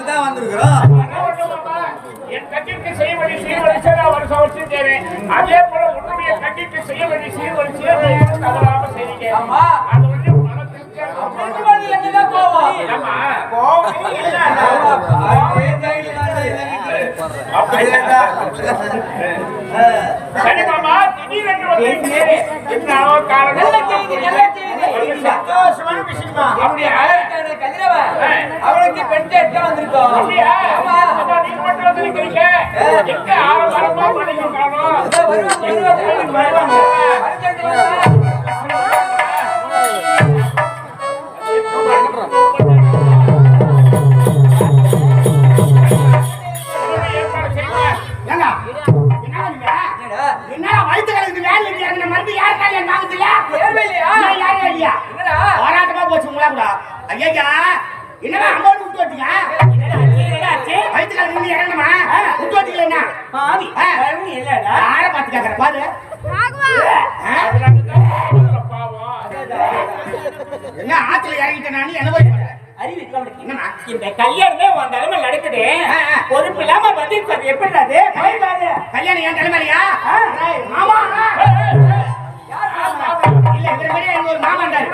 வந்துட்டாளுங்க, அதுக்குதான் வந்திருக்கிறோம். என் கட்டிற்கு செய்ய வேண்டிய சீர்வரிசை நான் வருஷம் வருஷம் செய்றேன். அதே போல உன்னுடைய கட்டிற்கு செய்ய வேண்டிய சீர்வரிசையை தவறாம. ஆமா. அது வந்து தான். சரி மாமா, திடீரென்று காரணம்? சந்தோஷமான விஷயமா? அப்படியா? அவனுக்கான கதிரவன், அவனுக்கு பெண் கேட்க வந்திருக்கோம் நீங்க மட்டும் வந்திருக்கீங்க. எங்க பண்ணிக்க காணோம்? இதோ வருவாங்க, வருவாங்க, வருவாங்க. என்னடா? என்னடா வயித்து கலக்குது, வேலை இல்லையா? இந்த மருந்து யாருக்காவது என் வாங்குதில்ல? தேர்வே இல்லையா? யாரும் இல்லையா? என்னடா? போராட்டமா போச்சு உங்களா கூட. ஐயையா, என்னடா விட்டு வந்தீங்க? வயித்து இன்னும் இறங்கணுமா? விட்டு வந்தீங்களா என்ன? ஆ? யாரை பார்த்து கேட்கற? பாரு. என்ன ஆத்துல இறங்கிட்டேன் நானு, என்ன போய். அறிவு? என்னம்மா? இந்த கல்யாணமே உன் தலைமை நடக்குது. பொறுப்பு இல்லாம பதில் அது எப்படி அது பாரு கல்யாணம் என் தலைமையிலயா? ஏய், மாமா இல்ல இவரு ஒரு மாமா இருந்தாரு.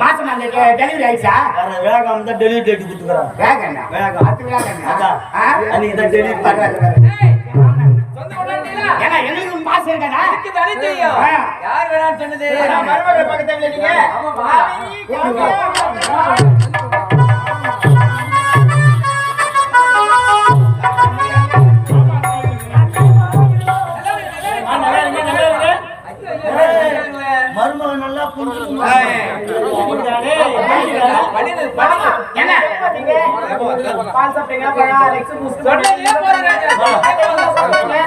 மாசம் அந்த டெலிவரி ஆயிடுச்சா? வேற வேகம் தான் டெலிவரி டேட் கொடுத்துக்கிறேன் வேகண்ணா வேகம். அதான். தான்? ஏன்னா எங்களுக்கு மாசம் தானே தெரியும். யார் வேணாம்னு சொன்னது? மருமகள் பக்கத்துல நீங்க பால் சாப்பிட்டீங்க பழம் ரெக்ஸ் பூஸ்ட் சொன்னதே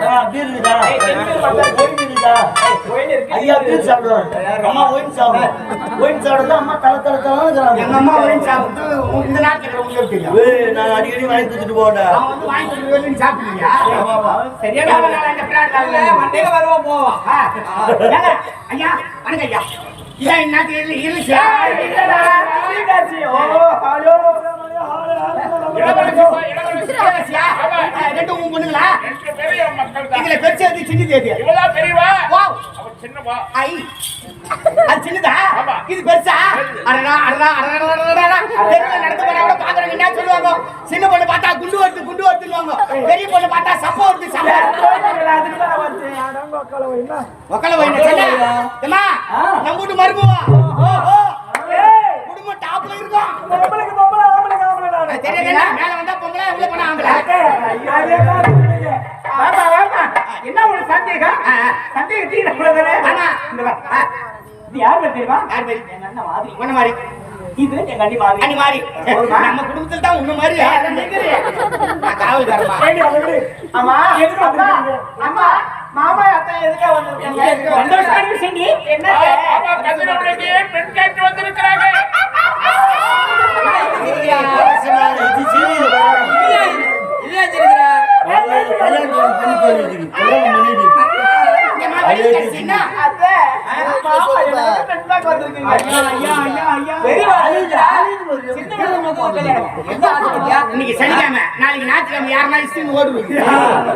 ஐயா பீர் சாப்பிடுவாரு அம்மா ஒயின் சாப்பிடுவோம் ஒயின் சாப்பிடுறது அம்மா தலை தலை தலைன்னு எங்க அம்மா வரையும் சாப்பிட்டு இந்த நாட்டுல உங்களுக்கு நான் அடிக்கடி வாங்கி கொடுத்துட்டு போட்டேன் அவன் வந்து வாங்கி கொடுத்து சாப்பிடுவியா சரியான இந்த பிராண்ட் ஆளு. வருவோம் போவோம் ஐயா வணக்கம் ஐயா இதான் இந்நாட்டு இரு- இருந்துச்சா? ரெண்டும் உன் பொண்ணுங்களா? ரெண்டு பெரிய மக்கள் இதுல பெருசு பெரியவா வாவ். சின்னவா ஐ. அது சின்னதா? இது பெருசா? அடடா, அடடா, அடடா. தெருவுல நடந்து கூட பாக்குறவங்க என்ன சொல்லுவாங்க? சின்ன பொண்ணு பார்த்தா குண்டு வருது, குண்டு வருதுன்னுவாங்க. பெரிய பொண்ணு பார்த்தா சப்ப வருது, சப்ப. ஒக்கல வைன நம்ம வீட்டு மருமவா? குடும்பம் டாப்ல இருக்கும். அது தெரியாது என்ன? மேல வந்தா பொம்பளை, உள்ள போனா ஆம்பளை. வாப்பா, வாப்பா. என்ன ஒரு சந்தேகம். ஆமா. இந்த யார் பேர் தெரியுமா யார் பேரு? அண்ணன் மாதிரி உன்ன மாதிரி. இது எங்க அண்ணி மாதிரி அண்ணி மாதிரி. நம்ம குடும்பத்துல தான் உன்ன மாதிரி நான் காவல்காரமா. ஏண்டி அதை விடு. ஆமா? அம்மா மாமா அத்தை எதுக்கா வந்திருக்காங்க? சந்தோஷமான விஷயம் டி. என்ன பாபா கதிரவனுக்கு பெண் கேட்டு மாமா வந்திருக்கீங்க ஐயா இன்னைக்கு சனிக்கிழமை நாளைக்கு ஞாயிற்றுக்கிழமை யாருன்னா இஸ்டின்னு ஓடுவீங்க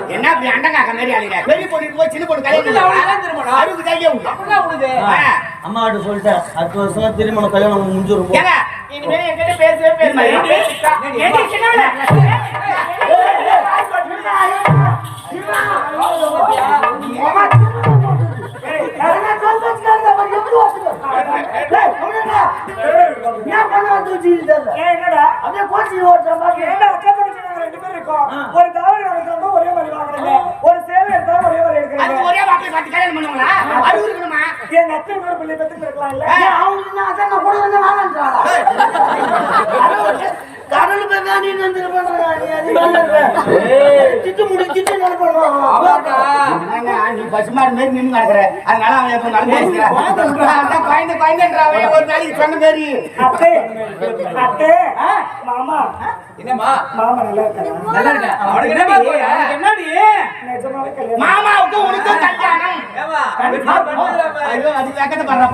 என்ன இப்படி அண்டங்காக்க மாதிரி அழுகிற பெரிய பொண்ணு போய் சின்ன பொண்ணு கல்யாணம். அறுபது சொல்லிட்டேன் அடுத்த வருஷம் திருமணம் கல்யாணம் முடிஞ்சிருக்கும் இனிமே என்கிட்ட பேசவே ஏன் என்னடா என்ன அக்கா தங்கச்சி நாங்க ரெண்டு பேரும் இருக்கோம். ஒரு தாவணி வாங்குறவங்க ஒரே மாதிரி வாங்குறீங்க. ஒரு சேலை எடுத்தாலும் ஒரே மாதிரி எடுக்கிறீங்க. ஒரே வாக்கில் பார்த்து கல்யாணம் பண்ணுவாங்களா அறுபது இருக்கணுமா எங்க அத்தை இன்னொரு பிள்ளை பெத்துட்டு இருக்கலாம் இல்ல? கடல் போய் நீ வந்து நீ மாதிரி நின்னு கிடக்குற. அதனால அவன் எப்ப நடந்து குழந்தைன்றான் அவன் ஒரு நாளைக்கு சொன்ன. அத்தை, அத்தை, மாமா. என்னம்மா? மாமா நல்லா? நல்லா அவனுக்கு? என்னடி? கல்யாணம். ஐயோ, அது வெக்கத்தை பாருங்க.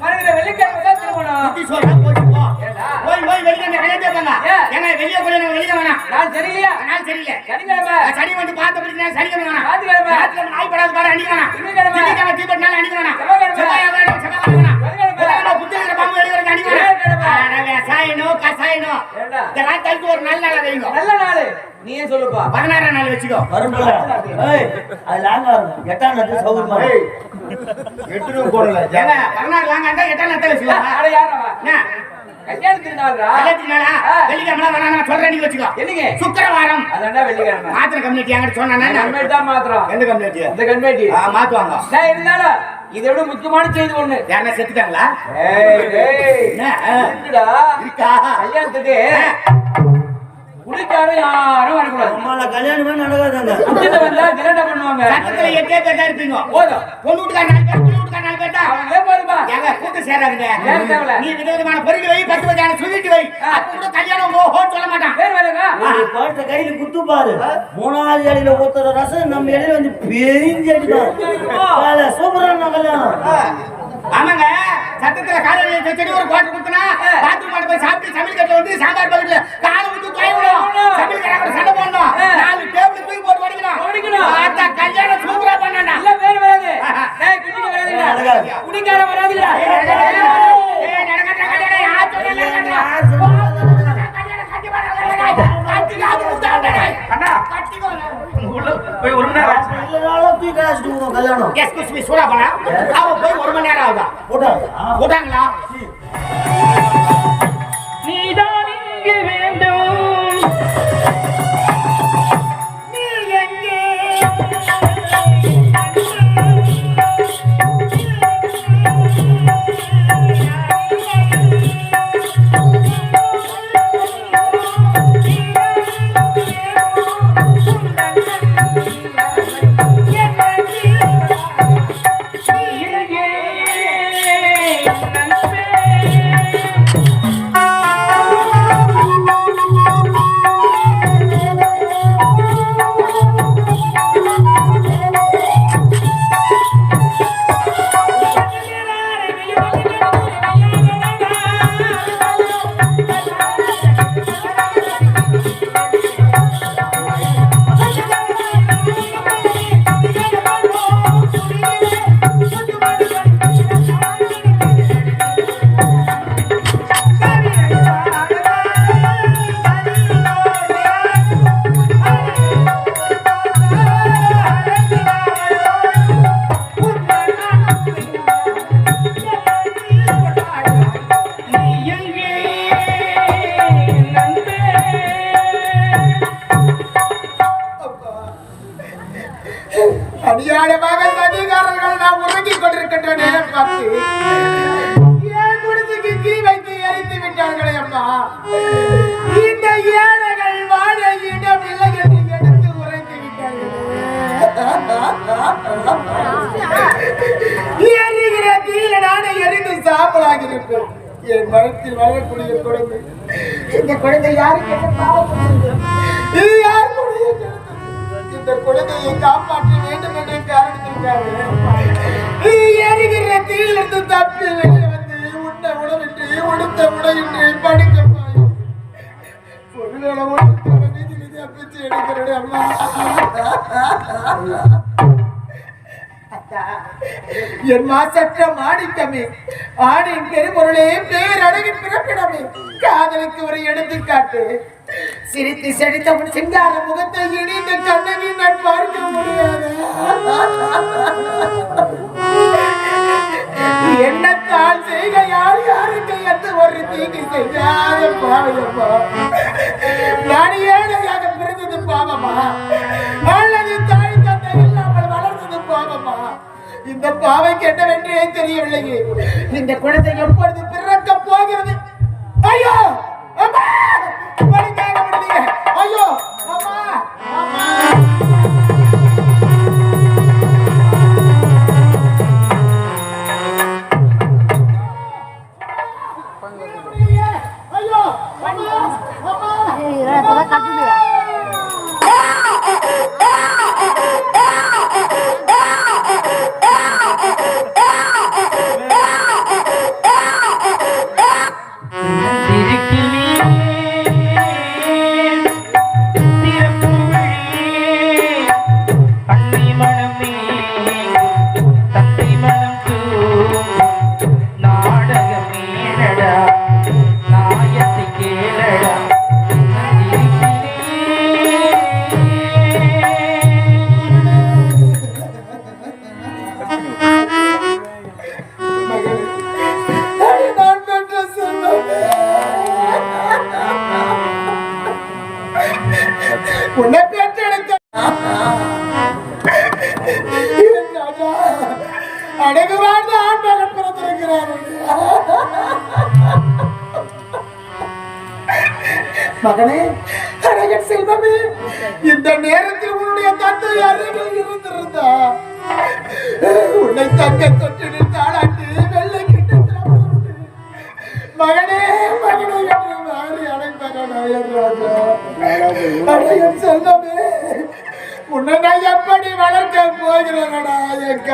வருகிற வெள்ளிக்கிழமை தான் திருமணம். வெளியே போய் எனக்கு வெளியே வேணாம். நாள் சரியில்லையா? நாள் சரியில்லை. சனிக்கிழமை. நான் சனி வந்து பார்த்த பிடிக்க சனிக்கிழமை வேணாம். ஞாயிற்றுக்கிழமை நாய் படாத பாரு வேணாம். வேணாம். செவ்வாய் வேணாம், வேணாம். இதெல்லாம் ஒரு நல்ல நாளா வைங்க. நல்ல நாள் நீயே சொல்லுப்பா பதினாறாம் நாள் வச்சுக்கோ வரும்போது அது லாங்கா இருக்கும் எட்டாம் சௌகரியமா எட்டு ரூபா போடல ஏங்க, பதினாறு வாங்க இருந்தா எட்டாம் நாள் வச்சுக்கோங்க அட யாரவா என்ன? வச்சுக்கோ கம்யூனிட்டி சொன்னா தான் மாத்திரம் எந்த கம்யூனிட்டி இந்த கன்வெர்ட் மாத்துவாங்க இதை விட முக்கியமான செய்தி ஒண்ணு. யாருன்னா செத்துட்டாங்களா? இருக்கா? கல்யாணத்துக்கு குடிக்கார யாரும் வரக்கூடாது. அம்மால கல்யாணமே நடக்காதுங்க. குடிச்சிட்டு வந்தா திரண்ட பண்ணுவாங்க. சட்டத்துல எட்டே பேர் தான் இருப்பீங்க. போதும். பொண்ணு வீட்டுக்கார நாலு பேர் பொண்ணு வீட்டுக்கார நாலு பேர் தான் அவங்களே போதுமா ஏங்க கூட்டம் சேராதுங்க. ஏன் தேவையில்ல? நீ விதவிதமான பொருள் வை பத்து வகையான சொல்லிட்டு வை. அப்ப கூட கல்யாணம் ஓஹோன்னு சொல்ல மாட்டான். ஒரு கையில குத்து பாரு. மூணாவது இலையில ஊத்துற ரசம் நம்ம இலையில வந்து பெரிஞ்சு அடிக்கும்? சூப்பரான கல்யாணம். ஆமாங்க சட்டத்துல காலையில செடி ஒரு குவாட்டர் கொடுத்தனா பாத்ரூம் மாட்டு போய் சாப்பிட்டு சமையல் கட்டில வந்து சாம்பார் பக்கத்துல காலை விட்டு தொலை விடும் சமையல் கட்டாட சண்டை போடணும். நாலு டேபிள் தூக்கி போட்டு. ஓடிக்கணும். பார்த்தா கல்யாணம் சூப்பரா பண்ணாண்டா நல்ல பேர் வராது. டேய் குடிக்க வராதுடா. நடக்காது. குடிக்கார வராதுடா. ஏய், கல்யாணம். யார் சொன்னா நடக்கட்டும். கல்யாணம் கட்டி பாருங்க, கட்டி காது குத்தாண்டா. அண்ணா. உள்ள போய் ஒரு மணி நேரம் ஆச்சு. இல்லைனாலும் தூக்கி காய்ச்சிட்டு போவோம் கல்யாணம்? எஸ்கூஸ் மீ சூடா போனா அவ போய் ஒரு மணி நேரம் ஆகுதா? போட்டாங்க போட்டாங்களா? அடியாடமாக சதிகாரர்கள் நாம் உறங்கிக் கொண்டிருக்கின்ற நேரம் பார்த்து ஏன் தீ வைத்து எரித்து விட்டார்களே அம்மா? இந்த ஏழைகள் வாழ இடம் இல்லை என்று எடுத்து உரைத்து விட்டார்கள். எரிகிற தீயில நானே எரிந்து சாம்பலாகிறேன் என் மனத்தில் வளரக்கூடிய குழந்தை. இந்த குழந்தை யாருக்கு என்ன பாவம் இந்த குழந்தையை காப்பாற்ற வேண்டும் என்ற காரணத்திற்காக நீ எரிகிற தீயிலிருந்து தப்பி வெளியே வந்து உண்ண உணவின்றி உடுத்த உணவின்றி படிக்க பாயும் பொருளோட நீதி நீதி பிச்சை எடுக்கிறேன் அம்மா. என் மாசற்ற மாணிக்கமே ஆணின் பெருமொருளே பேரழகின் பிறப்பிடமே. காதலுக்கு ஒரு எடுத்துக்காட்டு. சிரித்து செடித்த சிங்கார முகத்தை இணைந்த கண்ணனை நான் பார்க்க முடியாது? என்னத்தால் செய்க யார் யாருக்கு எந்த ஒரு தீங்கு செய்யாத பாவையப்பா நான் ஏழையாக பிறந்தது பாவமா? அல்லது தாய் தந்தை இல்லாமல் வளர்ந்தது பாவமா? இந்த பாவைக்கு என்னவென்றே தெரியவில்லையே. இந்த குழந்தை எப்பொழுது பிறக்க போகிறது? ஐயோ! ஐயோ அம்மா அம்மா.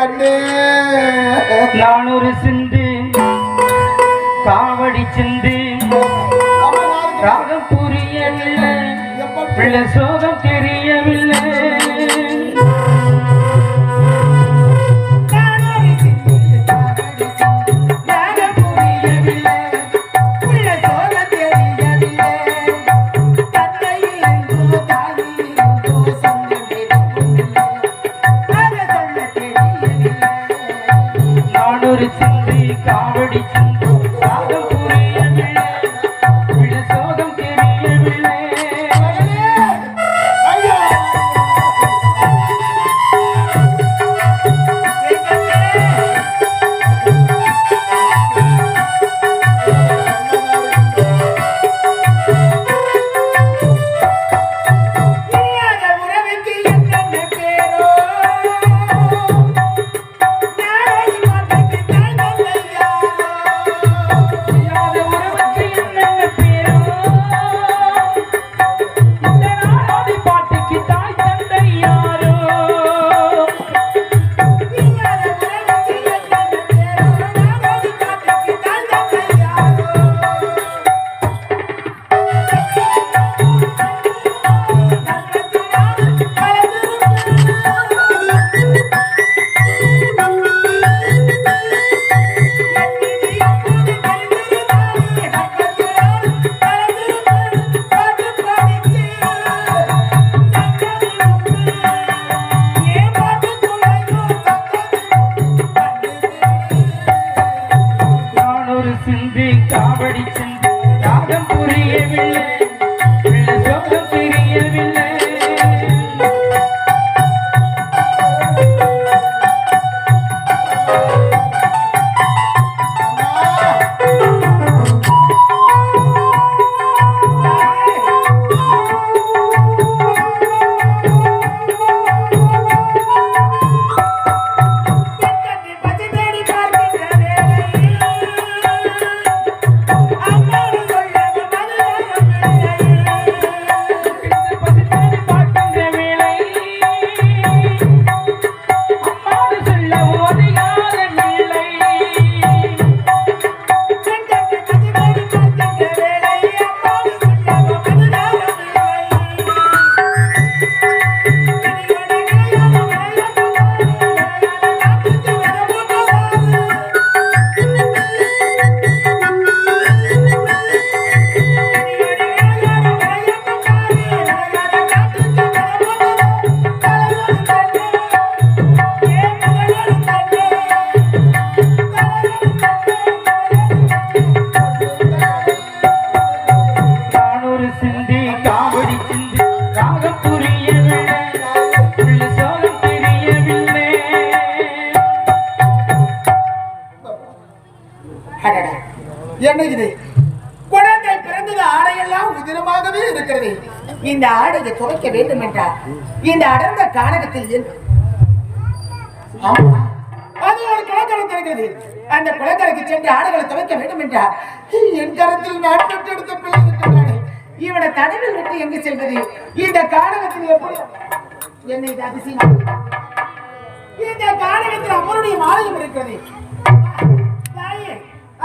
என் கண்ணே நான் ஒரு சிந்து என்ன இது குழந்தை பிறந்தது ஆடையெல்லாம் உதிரமாகவே இருக்கிறது. இந்த ஆடையை துவைக்க வேண்டும் என்றார் இந்த அடர்ந்த காலகத்தில் அது ஒரு குளக்கரை இருக்கிறது அந்த குளக்கரைக்கு சென்று ஆடைகளை துவைக்க வேண்டும் என்றார் என் கரத்தில் நான் பெற்றெடுத்த பிள்ளை இருக்கிறானே இவனை தடவில் விட்டு எங்கு செல்வது? இந்த காலகத்தில் எப்படி என்னை இது அதிசயம். இந்த காலகத்தில் அவருடைய மாலையும் இருக்கிறது.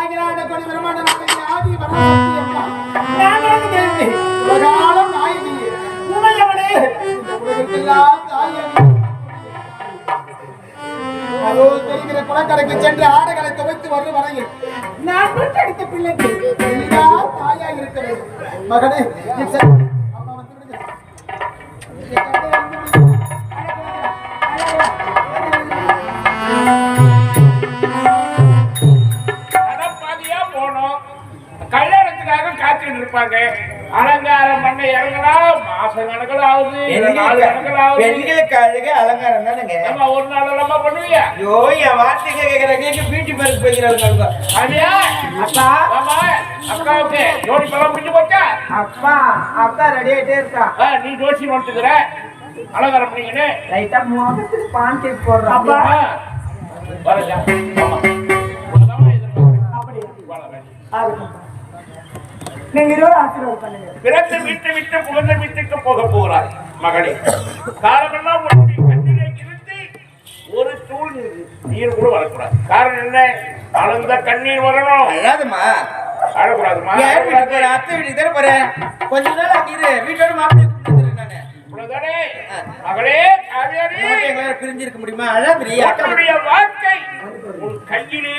அகிலாண்ட கொடி பிரம்மாண்ட நாயகி ஆதி பராசக்தி நாயகி. இந்த அதோ தெரிகிற குளக்கரைக்கு சென்று ஆடைகளை துவைத்து வரும் வரையில் நான் பெற்றெடுத்த பிள்ளைக்கு தாயா இருக்கிறது மகனே இருப்பாங்க. அலங்காரம் பண்ண இறங்கலாம். மாசம் கணக்கில் ஆகுது பெண்களுக்கு அழகு அலங்காரம் தானுங்க? நம்ம ஒரு நாள் நம்ம பண்ணுவியா? ஐயோ என் வார்த்தைக்கு கேக்குறாங்க பியூட்டி பார்லர் போய்க்கிறாங்க அப்படியா அப்பா. ஆமா அக்காவுக்கு ஜோடி பழம் பிடிச்சு போச்சா? அப்பா அக்கா ரெடி ஆயிட்டே இருக்கா. நீ ஜோசி நோட்டுக்கிற அலங்காரம் பண்ணிக்கின்னு லைட்டா முகத்துக்கு பான் கேக் போடுறா அப்பா வரஜா ஆமா நீங்க இருபது ஆசீர்வாதம் பண்ணுங்க. பிறந்து விட்டு விட்டு புகழ்ந்த வீட்டுக்கு போக போகிறாய் மகளே காரணமெல்லாம் உன்னுடைய கண்ணிலே இருந்து ஒரு தூள் நீர் கூட வரக்கூடாது. காரணம் என்ன? ஆனந்த கண்ணீர் வரணும். அழாதம்மா. அழக்கூடாதுமா அத்தை வீட்டுக்கு தானே போறேன் கொஞ்ச நாள் அங்க இரு. வீட்டோட மாப்பிள்ளை மகளே எங்களால பிரிஞ்சிருக்க முடியுமா? உன்னுடைய வாழ்க்கை. உன் கையிலே.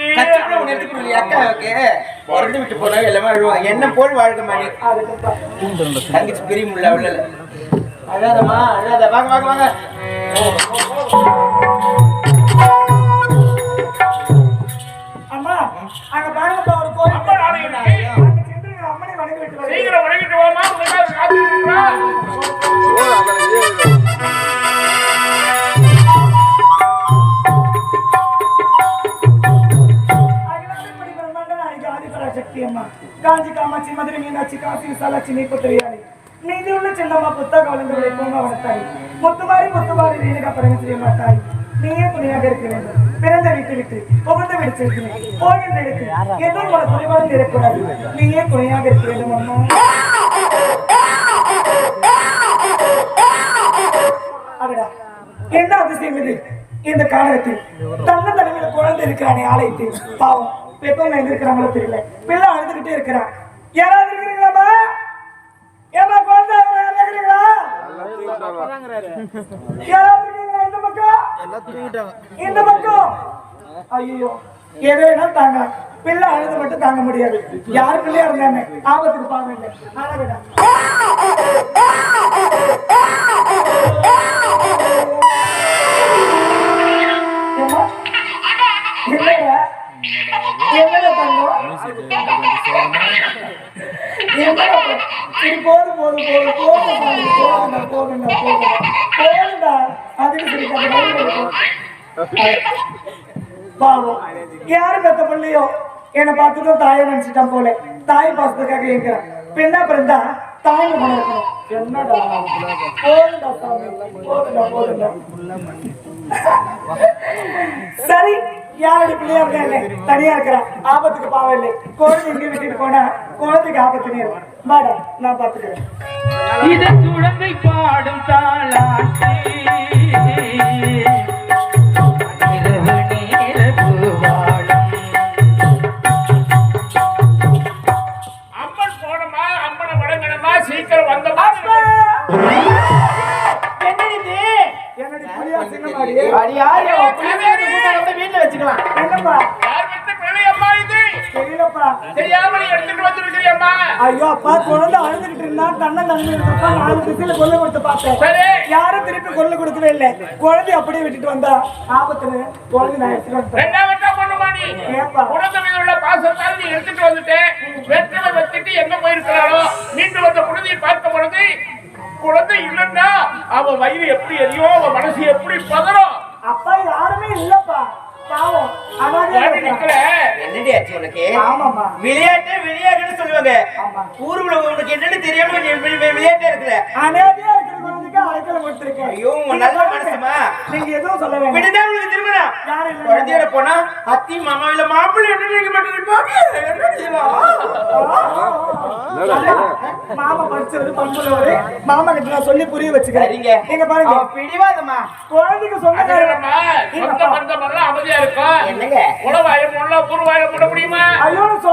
பிறந்து விட்டு போனா எல்லாமே அழுவாங்க. என்ன போல் வாழ்க்கை மாணி தங்கச்சி பிரிய முடியல அவ்வளோ அழாதம்மா அழாத. வாங்க வாங்க வாங்க. காஞ்சி மதுரை வளர்த்தாய். முத்துமாரி முத்துமாரி ரேணுகா மாட்டாய். நீயே துணையாக பிறந்த வீட்டு விட்டு புகுந்த வீடு போகின்ற எதுவும் உன குறைபாடு இருக்கக்கூடாது. நீயே துணையாக அம்மா. அடடா. என்ன அதிசயம் இது? இந்த காலத்தில் தன்ன தலைமையில குழந்தை இருக்கிறானே ஆலயத்தில். பாவம். பெற்றவங்க எங்க இருக்கிறாங்களோ தெரியல. பிள்ளை அழுதுகிட்டே இருக்கிறான். யாராவது இருக்கிறீங்க ஏமா குழந்தை யாராவது இருக்கிறீங்களா இருக்கீங்களா இந்த பக்கம் இந்த பக்கம் ஐயோ எது வேணாலும் தாங்க பிள்ளை அழுது மட்டும் தாங்க முடியாது யாரு பிள்ளையா இருந்தாங்க ஆபத்துக்கு பாவம் இல்லை போதும், போதும், போதும், போதும், போதும்டா, போதும்டா, அதுக்கு சரி, பாவம். யாரு பெத்த பிள்ளையோ? என்னை பார்த்துட்டும் தாயை நினைச்சிட்டான் போல. தாய் பாசத்துக்காக எங்கிறான் பெண்ணா பிறந்தா? தாய் மனம் என்னடா? போதும்டா சாமி. போதும்டா. சரி யாரோட பிள்ளையா இருக்காங்க தனியா இருக்கிறான் ஆபத்துக்கு பாவம் இல்லை. குழந்தை எங்க விட்டுட்டு போனா குழந்தைக்கு ஆபத்து நேரம். வாடா நான் பாத்துக்கிறேன் இது குழந்தை பாடும் தாளாட்டி. வீட்டுல வச்சுக்கலாம். என்னப்பா? ஐயோ அப்பா குழந்தை அழுதுகிட்டு இருந்தா தன்னை தண்ணி இருந்தப்பா நாலு திசையில கொல்ல கொடுத்து பார்த்தேன். சரி. யாரும் திருப்பி கொல்ல கொடுக்கவே இல்லை. குழந்தை அப்படியே விட்டுட்டு வந்தா ஆபத்துன்னு குழந்தை நான் எடுத்துட்டு வந்துட்டேன். வெற்றில வச்சுட்டு எங்க போயிருக்கிறாளோ? மீண்டு வந்த குழந்தையை பார்த்த பொழுது குழந்தை இல்லைன்னா அவன் வயிறு எப்படி எரியும்? அவன் மனசு எப்படி பதறும்? அப்பா யாருமே இல்லப்பா. பாவம். விளையாட்டு விளையாட்டுன்னு சொல்லுவாங்க. ஆமா. ஊருக்குள்ள உனக்கு என்னன்னு தெரியாம விளையாட்டே இருக்குல்ல. அழைக்கல கொடுத்துருக்கேன் ஐயோ, நல்ல மனசுமா? நீங்க எதுவும் சொல்ல வேண்டாம் விடுதா உனக்கு திருமணம் யாரு? குழந்தையோட போனா அத்தி மாமா இல்ல மாப்பிள்ளை என்ன செய்யலாம் மாமா படிச்சது பண்புள்ளவரு மாமா கிட்ட நான் சொல்லி புரிய வச்சுக்கிறேன் சரிங்க நீங்க பாருங்க அவ பிடிவாதம்மா குழந்தைக்கு பந்தம் எல்லாம் அமைதியா இருக்கும் என்னங்க உணவாயம் உள்ள பூர்வாயம் பண்ண முடியுமா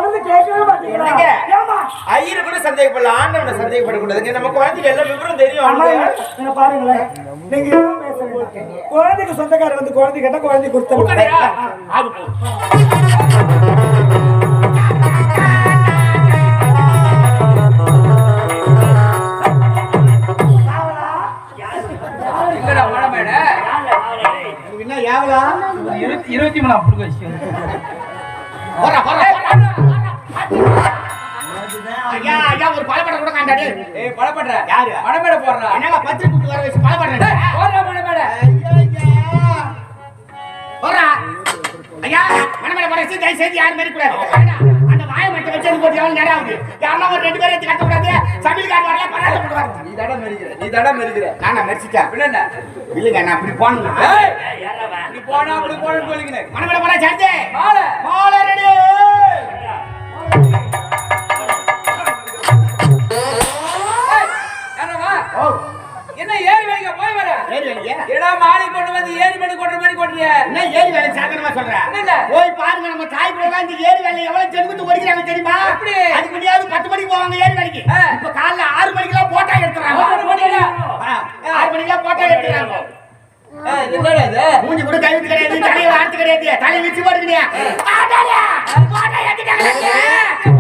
சொல்றது கேட்கவே? ஏமா ஐயரை கூட சந்தேகப்படலாம் ஆண்டவனை சந்தேகப்படக்கூடாதுங்க நம்ம குழந்தைக்கு எல்லாம் விவரம் தெரியும். பாருங்களேன். நீங்க. குழந்தைக்கு சொந்தக்காரர் வந்து குழந்தை கேட்டா குழந்தை யாவலா இருபத்தி மூணு அப்படி வச்சு. ஐயா, ஐயா, ஒரு பலப்படம் கூட காண்டாடி. ஏய் படப்படுற யாரு? படமேட போடுறா என்னங்க பச்சை குத்து வர வச்சு மணமேட போறா. ஐயா, மணமேல போற வச்சு தயவு செஞ்சு யாரும் மெரிக்கூடாது. ஏன்னா, அந்த வாயை மட்டும் வச்சு அது போட்டு எவ்வளவு நேரம் ஆகுது? யாருன்னா ஒரு ரெண்டு பேரை எடுத்து கட்டக்கூடாது. சமையல்காரர் வரல, கூடாது. நீ தடம் மெரிக்கிற நீ தடம் மெரிக்கிற நானா மெரிச்சிட்டேன். பின்ன இல்லைங்க, நான் இப்படி நீ போனா அப்படி போறேன்னு சொல்லிக்கினேன் மணமேல போறா, சேர்த்து. மாலை மாலை ready. என்ன ஏறி வைக்க போய் வர ஏறி வைங்க. ஏடா மாலை கொண்டு வந்து ஏறி பண்ணி கொண்ட மாதிரி கொண்டிய என்ன ஏரி வேலை சாதனமா சொல்ற? என்னங்க? போய் பாருங்க நம்ம தாய் பிள்ளைலாம் இந்த ஏரி வேலை எவ்வளவு ஜென்மத்து ஒடிக்கிறாங்க தெரியுமா? எப்படி? அதுக்கு முடியாது பத்து மணிக்கு போவாங்க ஏரி வேலைக்கு. இப்ப காலைல ஆறு மணிக்கெல்லாம் போட்டா எடுத்துறாங்க. ஆறு மணிக்கா? ஆறு மணிக்கெல்லாம் போட்டா எடுத்துறாங்க. மூஞ்சி கூட கிடையாது, தலையில ஆட்டு கிடையாது, வச்சு.